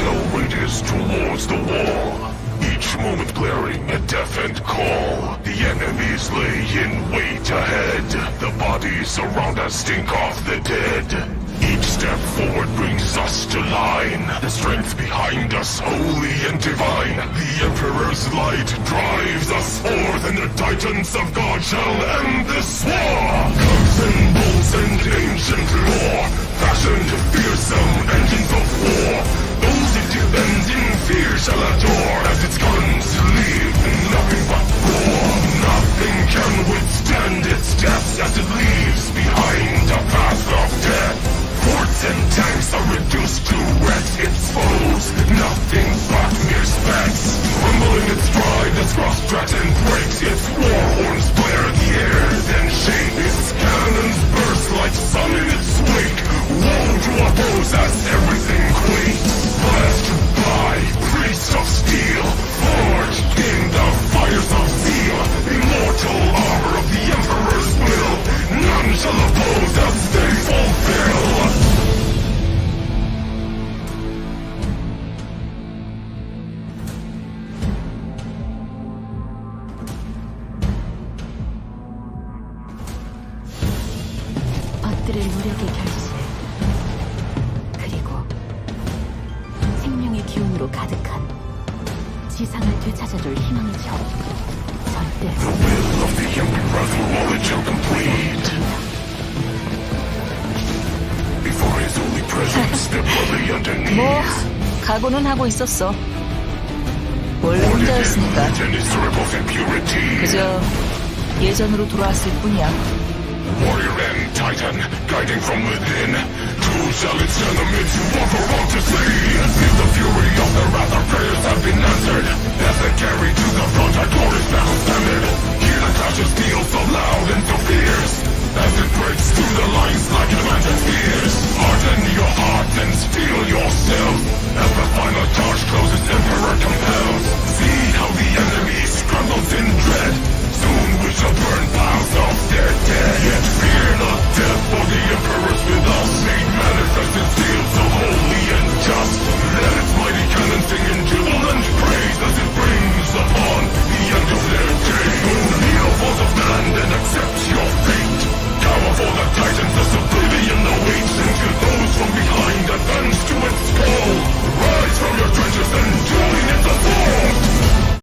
marches towards the wall. Each moment glaring a deafened call. The enemies lay in wait ahead. The bodies around us stink off the dead. Each step forward brings us to line. The strength behind us, holy and divine. The Emperor's light drives us forth, and the titans of God shall end this war. Curse and bulls and ancient breaks. Its 것들의 노력의 결실 그리고 생명의 기운으로 가득한 지상을 되찾아줄 희망의 정 절대. 뭐 각오는 하고 있었어. 원래 혼자였으니까. 그저 예전으로 돌아왔을 뿐이야. Warrior and Titan, guiding from within. Two zealots and war for all to see. If the fury of the wrath,